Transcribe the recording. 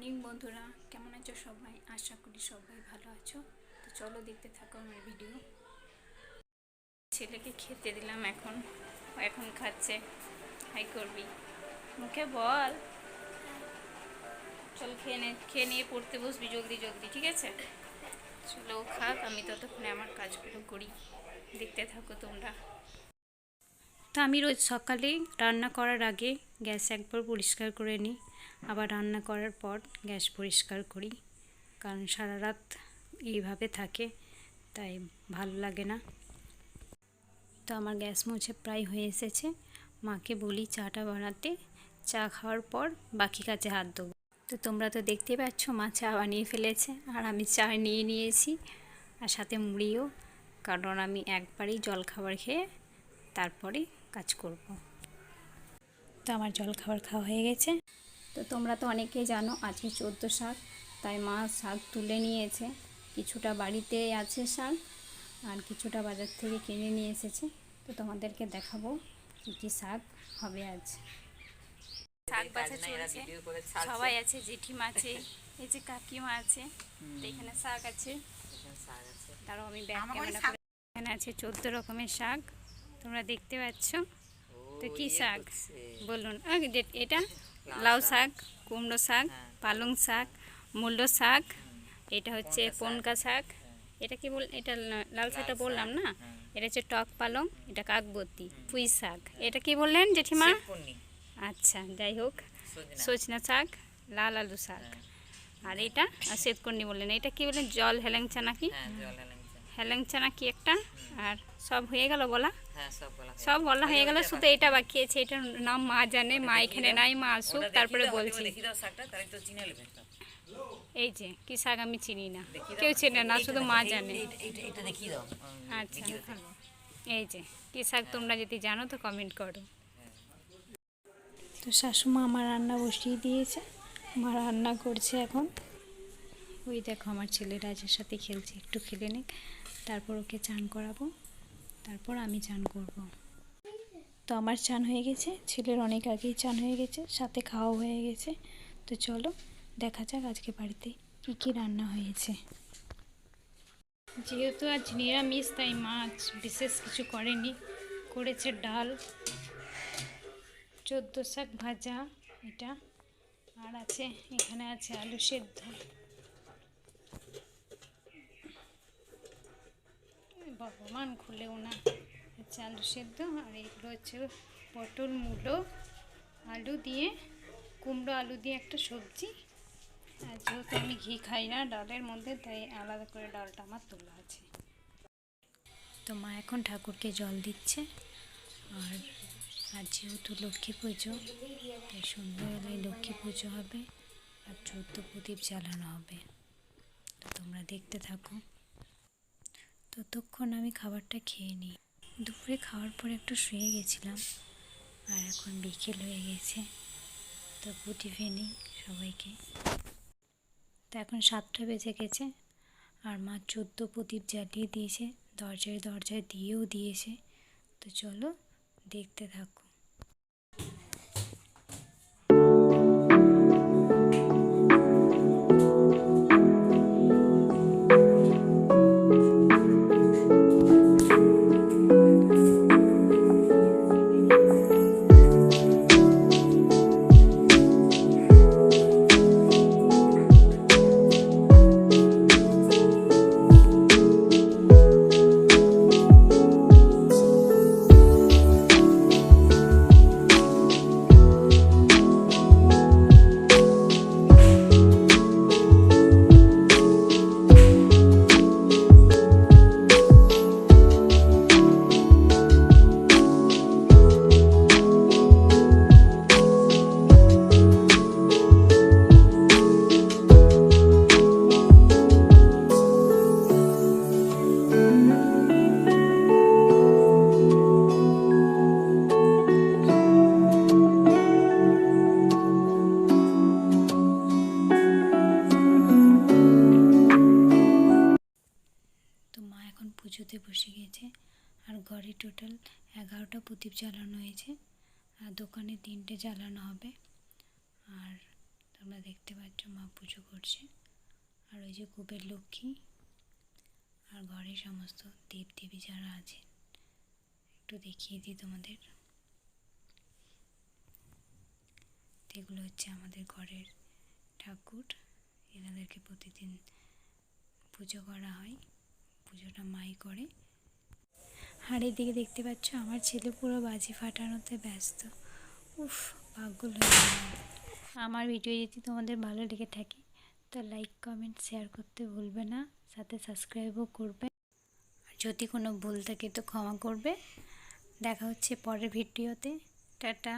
Morning বন্ধুরা, কেমন আছো সবাই? আশা করি সবাই ভালো আছো। তো চলো দেখতে থাকো আমার ভিডিও ছেলেকে খেতে দিলাম এখন। এখন খাচ্ছে। হাই করবি মুখে বল। চল খেয়ে নে, খেয়ে নিয়ে পড়তে বসবি জলদি জলদি, ঠিক আছে? চলো খাক, আমি ততক্ষণে আমার কাজগুলো করি। দেখতে থাকো তোমরা। তো আমি রোজ সকালে রান্না করার আগে গ্যাস একবার পরিষ্কার করে নিই। আবার রান্না করার পর গ্যাস পরিষ্কার করি। কারণ সারা রাত এইভাবে থাকে, তাই ভালো লাগে না। তো আমার গ্যাস মুছে প্রায় হয়ে এসেছে। মাকে বলি চাটা বানাতে, চা খাওয়ার পর বাকি কাজে হাত দেবো। তো তোমরা তো দেখতেই পাচ্ছ, মা চা বানিয়ে ফেলেছে, আর আমি চা নিয়ে নিয়েছি। আর সাথে মুড়িও, কারণ আমি একবারই জল খাবার খেয়ে তারপরে কাজ করব। তো আমার জল খাবার খাওয়া হয়ে গেছে। তো তোমরা তো অনেকেই জানো আজকে চোদ্দ শাক তাই মা শাক তুলে নিয়েছে। কিছুটা বাড়িতে আছে শাক আর কিছুটা বাজার থেকে কিনে নিয়ে এসেছে। তো তোমাদেরকে দেখাবো কী কী শাক হবে আজ। শাক বাছা চলছে। সবাই আছে জেঠিমা আছে এই যে কাকিমা আছে তো এখানে শাক আছে। তারও আমি ব্যাগ ক্যামেরা এখানে আছে চোদ্দ রকমের শাক তোমরা দেখতে পাচ্ছ। তো কি শাক? বলুন। এটা? লাউ শাক কুমড়ো শাক পালং শাক মূল্য শাক এটা হচ্ছে পনকা শাক। এটা কি বল এটা লাল শাকটা বললাম না? এটা হচ্ছে টক পালং এটা কাকবতী পুঁই শাক। এটা কি বললেন জেঠিমা? আচ্ছা যাই হোক। সজনা। শাক লাল আলু শাক। আর এটা শ্বেতকর্ণী বললেন। এটা কি বললেন? জল হেলেংচা নাকি? হেলেংচা নাকি একটা? আর সব হয়ে গেল বলা সব বলা হয়ে গেল। শুধু এটা বাকি আছে এটার নাম মা জানে মা এখানে নাই মা আসুক তারপরে বলছি। এই যে কি শাক আমি চিনি না। কেউ চেনে না শুধু মা জানে। আচ্ছা। এই যে কি শাক তোমরা যদি জানো তো কমেন্ট করো। তো শাশুমা আমার রান্না বসিয়ে দিয়েছে মা রান্না করছে এখন। ওই দেখো আমার ছেলে রাজের সাথে খেলছে, একটু খেলে নিক। তারপর ওকে চান করাবো। তারপর আমি চান করব। তো আমার চান হয়ে গেছে, ছেলের অনেক আগেই চান হয়ে গেছে, সাথে খাওয়া হয়ে গেছে। তো চলো, দেখা যাক আজকে বাড়িতে কী কী রান্না হয়েছে। যেহেতু আজ নিরামিষ, তাই মাছ বিশেষ কিছু করেনি। করেছে ডাল, চোদ্দ শাক ভাজা এটা, আর আছে, এখানে আছে আলু সেদ্ধ। ভগবান খুলেও না হচ্ছে আলু সেদ্ধ, আর এগুলো হচ্ছে পটল, মূলো, আলু দিয়ে, কুমড়ো আলু দিয়ে একটা সবজি। আর যেহেতু আমি ঘি খাই না ডালের মধ্যে, তাই আলাদা করে ডালটা আমার তোলা আছে। তো মা এখন ঠাকুরকে জল দিচ্ছে, আর আর যেহেতু লক্ষ্মী পুজো, তাই সন্ধ্যাবেলায় লক্ষ্মী পুজো হবে, আর চৌদ্দ প্রদীপ জ্বালানো হবে। তো তোমরা দেখতে থাকো। ততক্ষণ আমি খাবারটা খেয়ে নিই। দুপুরে খাওয়ার পরে একটু শুয়ে গেছিলাম। আর এখন বিকেল হয়ে গেছে। তো গুড ইভিনিং সবাইকে। তো এখন সাতটা বেজে গেছে। আর মা চোদ্দ প্রদীপ জ্বালিয়ে দিয়েছে। দরজায় দরজায় দিয়েও দিয়েছে। তো চলো দেখতে থাকো। পুজোতে বসে গেছে। আর ঘরে টোটাল এগারোটা প্রদীপ জ্বালানো হয়েছে। আর দোকানে তিনটে জ্বালানো হবে। আর তোমরা দেখতে পাচ্ছ মা পুজো করছে। আর ওই যে কুবের লক্ষ্মী। আর ঘরে সমস্ত দেব দেবী যারা আছেন, একটু দেখিয়ে দিই তোমাদের। এগুলো হচ্ছে আমাদের ঘরের ঠাকুর। এনাদেরকে প্রতিদিন পুজো করা হয়। পুজোটা মাই করে। আর এদিকে দেখতে পাচ্ছ আমার ছেলে পুরো বাজি ফাটানোতে ব্যস্ত। উফ, পাগল আমার ভিডিও যদি তোমাদের ভালো লেগে থাকে, তো লাইক কমেন্ট শেয়ার করতে ভুলবে না। সাথে সাবস্ক্রাইবও করবে। আর যদি কোনো ভুল থাকে তো ক্ষমা করবে। দেখা হচ্ছে পরের ভিডিওতে। টাটা।